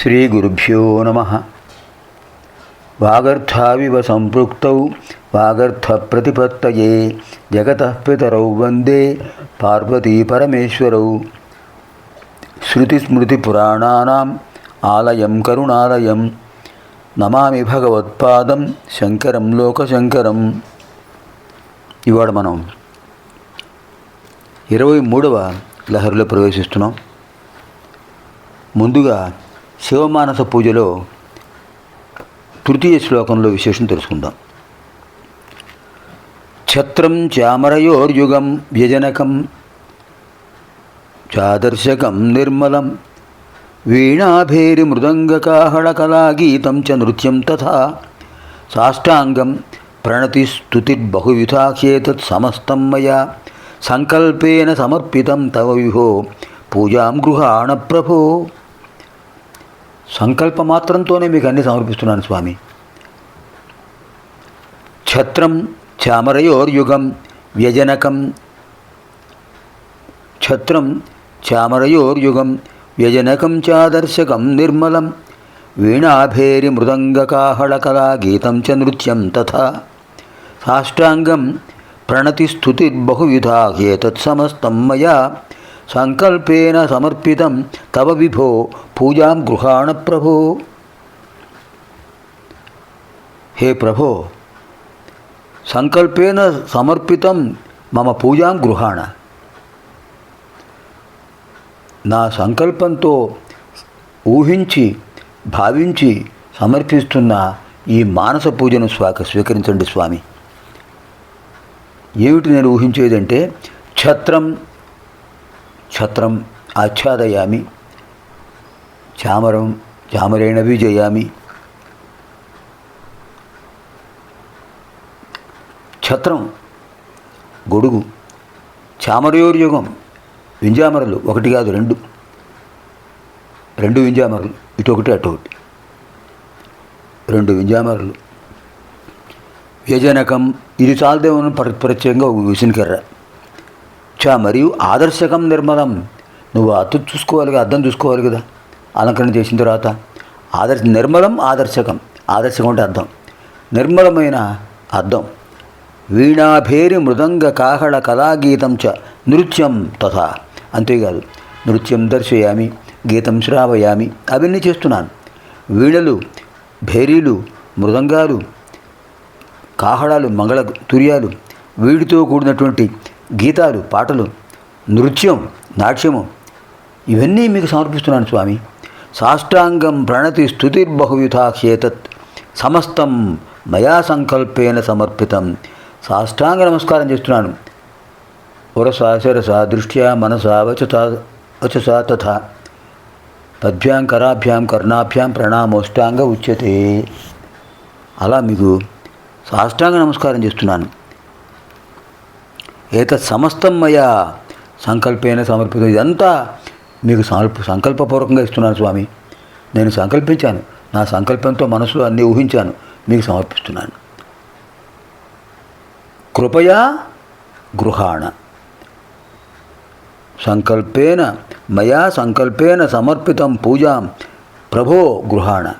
శ్రీ గురుభ్యో నమ. వాగర్థావివ సంపృక్తౌ వాగర్థ ప్రతిపత్తయే జగత పితరౌ వందే పార్వతీ పరమేశ్వరౌ. శృతిస్మృతిపురాణానాం ఆలయం కరుణాలయం నమామి భగవత్పాదం శంకరం లోకశంకరం ఇవాడు మనం ఇరవై మూడవ లహరిలో ప్రవేశిస్తున్నాం. ముందుగా శివమానస పూజలో తృతీయ శ్లోకంలో విశేషం తెలుసుకుందాం. ఛత్రం చామరయోర్యుగం వ్యజనకం చాదర్శకం నిర్మలం. వీణాభేరి మృదంగకాహళకలాగీతం చ నృత్యం తథా. సాష్టాంగం ప్రణతిస్తుతిర్బహువిధాఖ్యేతత్ సమస్తం మయా. సంకల్పేన సమర్పితం తవ విహో పూజాం గృహాణ ప్రభో. సంకల్ప మాత్రంతోనే మీకు అన్ని సమర్పిస్తున్నాను స్వామి. ఛత్రం చామరయోర్యుగం వ్యజనకం. ఛత్రం చామరయోర్యుగం వ్యజనకం చాదర్శకం నిర్మలం. వీణాభేరి మృదంగకాహళకలా గీతం చ నృత్యం తథా. సాష్టాంగం ప్రణతిస్తుతిర్బహువిధా ఏతత్సమస్తం మయా. సంకల్పేన సమర్పితం తవ విభో పూజాం గృహాణ ప్రభో. హే ప్రభో సంకల్పేన సమర్పితం మమ పూజాం గృహాణ. నా సంకల్పంతో ఊహించి భావించి సమర్పిస్తున్న ఈ మానస పూజను స్వాక స్వీకరించండి స్వామి. ఏమిటి నేను ఊహించేదంటే ఛత్రం ఛత్రం ఆచ్ఛాదయామి చామరం చామరేణ జయామి ఛత్రం గొడుగు చామరయోర్యుగం వింజామరలు ఒకటి కాదు రెండు. రెండు వింజామరలు ఇటు ఒకటి అటు ఒకటి. రెండు వింజామరలు. వ్యజనకం ఇది చాలదేమని ప్ర ప్రత్యేకంగా ఒక విసునికర్ర చ మరియు ఆదర్శకం నిర్మలం. నువ్వు అర్థం చూసుకోవాలి కదా అర్థం చూసుకోవాలి కదా. అలంకరణ చేసిన తర్వాత ఆదర్శ నిర్మలం ఆదర్శకం. ఆదర్శకం అంటే అర్థం. నిర్మలమైన అర్థం. వీణాభేరి మృదంగ కాహళ కళాగీతం చ నృత్యం తథా. అంతేకాదు నృత్యం దర్శయామి గీతం శ్రావయామి అవన్నీ చేస్తున్నాను. వీణలు భేరీలు మృదంగాలు కాహడాలు మంగళ తుర్యాలు వీడితో కూడినటువంటి గీతాలు పాటలు నృత్యం నాట్యము ఇవన్నీ మీకు సమర్పిస్తున్నాను స్వామి. సాష్టాంగం ప్రణతి స్థుతిర్బహువిధాఖ్యేతత్ సమస్తం మయా సంకల్పేన సమర్పితం. సాష్టాంగ నమస్కారం చేస్తున్నాను. పురసా దృష్ట్యా మనసా వచసా వచసా తథా పద్భ్యాం కరాభ్యాం కర్ణాభ్యాం ప్రణామోష్టాంగ ఉచ్యతే అలా మీకు సాష్టాంగ నమస్కారం చేస్తున్నాను. ఏతత్ సమస్తం మయా సంకల్పేన సమర్పితం. ఇదంతా మీకు సంకల్ప సంకల్పపూర్వకంగా ఇస్తున్నాను స్వామి. నేను సంకల్పించాను. నా సంకల్పంతో మనసులో అన్నీ ఊహించాను. మీకు సమర్పిస్తున్నాను. కృపయా గృహాణ. సంకల్పేన మయా సంకల్పేన సమర్పితం పూజాం ప్రభో గృహాణ.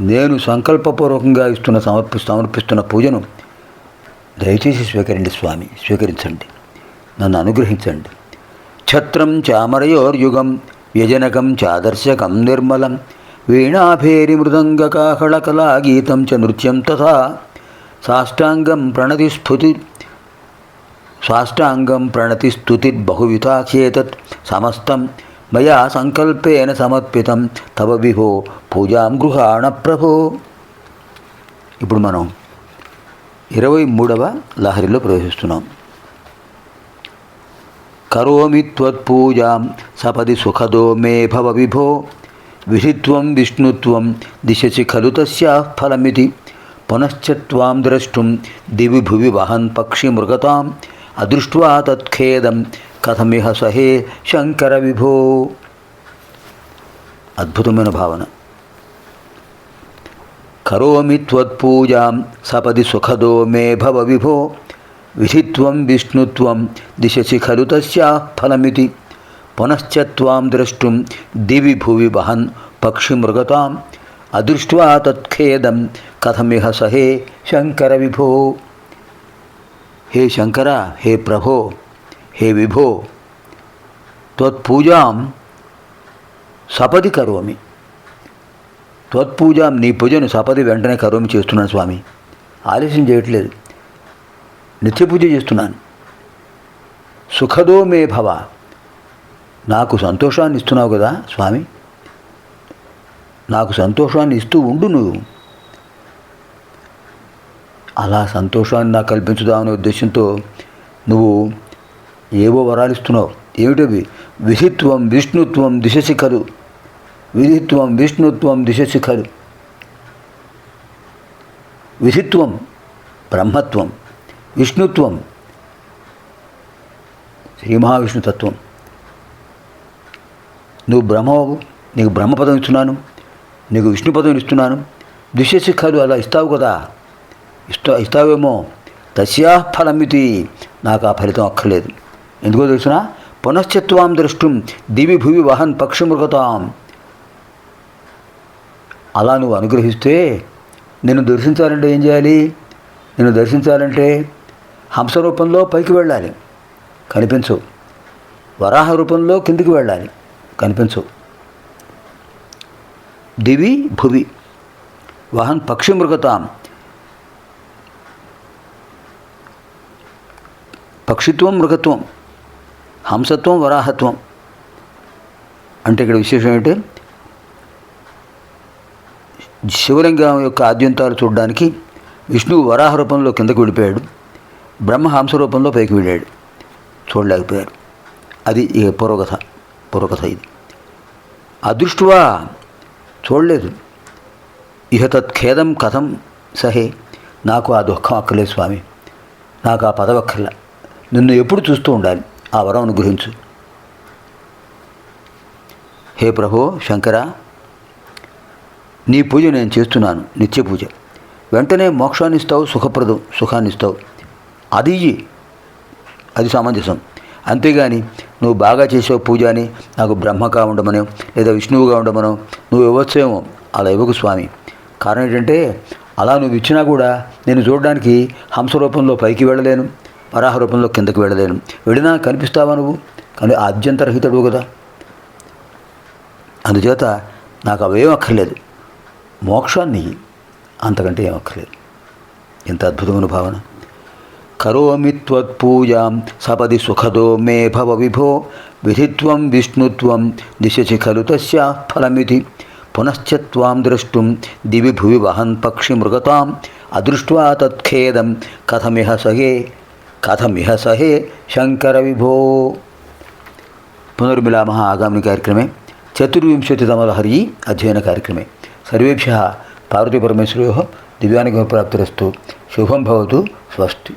నేను సంకల్పపూర్వకంగా ఇస్తున్న సమర్పి సమర్పిస్తున్న పూజను దయచేసి స్వీకరించండి స్వామి స్వీకరించండి. నన్ను అనుగ్రహించండి. ఛత్రం చామరయోర్యుగం వ్యజనకం చాదర్శకం నిర్మలం వీణాభేరి మృదంగకాహళకలా గీతం చ నృత్యం తథా సాష్టాంగం ప్రణతిస్ఫుతి సాష్టాంగం ప్రణతి ప్రణతిస్తుతిర్బహువిధాఖ్యేతత్ సమస్తం మయా సంకల్పేన సమర్పితం తవ విభో పూజాం గృహాణ ప్రభో. ఇప్పుడు మనం ఇరవై మూడవ లహరిలో ప్రవేశిస్తున్నాం. కరోమి త్వత్పూజాం సపది సుఖదో మే భవ విభో విధిత్వం విష్ణుత్వం దిశసి ఖలు తస్యా ఫలమితి పునశ్చ త్వాం ద్రష్టుం దివి భువి వహన్ పక్షి మృగతాం అదృష్ట్వా తత్ఖేదం కథమిహ సహే శంకర విభో అద్భుతమైన భావన కరోమి త్వత్పూజాం సపది సుఖదో మే భవ విభో విధిత్వం విష్ణుత్వం దిశసి ఖలు తస్యా ఫలమితి పునశ్చ త్వాం ద్రష్టుం దివి భువి వహన్ పక్షిమృగతాం అదృష్ట్వా తత్ఖేదం కథమిహ సహే శంకర విభో హే శంకర హే ప్రభో హే విభో త్వత్పూజాం సపది కరోమి. త్వత్పూజాం నీ పూజను సపది వెంటనే కరోమి చేస్తున్నాను స్వామి. ఆలస్యం చేయట్లేదు. నిత్య పూజ చేస్తున్నాను. సుఖదో మే భవ. నాకు సంతోషాన్ని ఇస్తున్నావు కదా స్వామి. నాకు సంతోషాన్ని ఇస్తూ ఉండు నువ్వు. అలా సంతోషాన్ని నాకు కల్పించుదామనే ఉద్దేశంతో నువ్వు ఏవో వరాలు ఇస్తున్నావు ఏమిటవి? విధిత్వం విష్ణుత్వం దిశశిఖరు విధిత్వం విష్ణుత్వం దిశశిఖరు విధిత్వం బ్రహ్మత్వం విష్ణుత్వం శ్రీ మహావిష్ణుతత్వం నువ్వు బ్రహ్మవు నీకు బ్రహ్మపదం ఇస్తున్నాను నీకు విష్ణుపదం ఇస్తున్నాను దిశశిఖరు అలా ఇస్తావు కదా? ఇస్తా ఇస్తావేమో? తస్యా ఫలమితి. నాకు ఆ ఫలితం అక్కర్లేదు. ఎందుకో తెలుసిన? పునశ్చత్వాం దృష్టం దివి భువి వహన్ పక్షిమృగతాం. అలా నువ్వు అనుగ్రహిస్తే నిన్ను దర్శించాలంటే ఏం చేయాలి? నిన్ను దర్శించాలంటే హంస రూపంలో పైకి వెళ్ళాలి. కనిపించు. వరాహ రూపంలో కిందికి వెళ్ళాలి. కనిపించు. దివి భువి వహన్ పక్షి మృగతాం పక్షిత్వం మృగత్వం హంసత్వం వరాహత్వం. అంటే ఇక్కడ విశేషం ఏంటంటే శివలింగం యొక్క ఆద్యంతాలు చూడడానికి విష్ణువు వరాహ రూపంలో కిందకు వెళ్ళిపోయాడు బ్రహ్మ హంస రూపంలో పైకి వెళ్ళాడు చూడలేకపోయారు. అది ఈ పూర్వకథ పూర్వకథ ఇది. అదృష్టువా? చూడలేదు. ఇహ తత్ఖేదం కథం సహే. నాకు ఆ దుఃఖం అక్కర్లేదు స్వామి. నాకు ఆ పదవి నిన్ను ఎప్పుడు చూస్తూ ఉండాలి. ఆ వరం అనుగ్రహించు. హే ప్రభో శంకర నీ పూజ నేను చేస్తున్నాను నిత్య పూజ. వెంటనే మోక్షాన్ని ఇస్తావు సుఖప్రదం సుఖాన్ని ఇస్తావు అది అది సామంజసం. అంతేగాని నువ్వు బాగా చేసావు పూజ అని నాకు బ్రహ్మగా ఉండమనో లేదా విష్ణువుగా ఉండమనో నువ్వు ఇవ్వచ్చేమో అలా ఇవ్వకు స్వామి. కారణం ఏంటంటే అలా నువ్వు ఇచ్చినా కూడా నేను చూడడానికి హంస రూపంలో పైకి వెళ్ళలేను. వరాహ రూపంలో కిందకు వెళ్ళలేను. వెళ్ళినా కనిపిస్తావా నువ్వు? కానీ ఆద్యంతరహితుడు కదా. అందుచేత నాకు అవేం అక్కర్లేదు. మోక్షాన్ని అంతకంటే ఏం అక్కర్లేదు. ఎంత అద్భుతమైన భావన. కరోమి త్వత్పూజాం సపది సుఖదో మే భవ విభో విధిత్వం విష్ణుత్వం దిశచి ఖలు తస్యా ఫలమితి. పునశ్చత్వాం ద్రష్టుం దివి భువి వహన్ పక్షి మృగతాం. అదృష్ట్వా తత్ఖేదం కథమిహ సగే కథమిహ సహే శంకర విభో. పునర్మిలామः ఆగామిని కార్యక్రమే. చతుర్వింశతితమలహరి అధ్యయన కార్యక్రమే. సర్వేభ్య పార్వతీపరమేశ్వరో దివ్యానుగ్రహప్రాప్తిరస్తు. శుభం భవతు. స్వస్తి.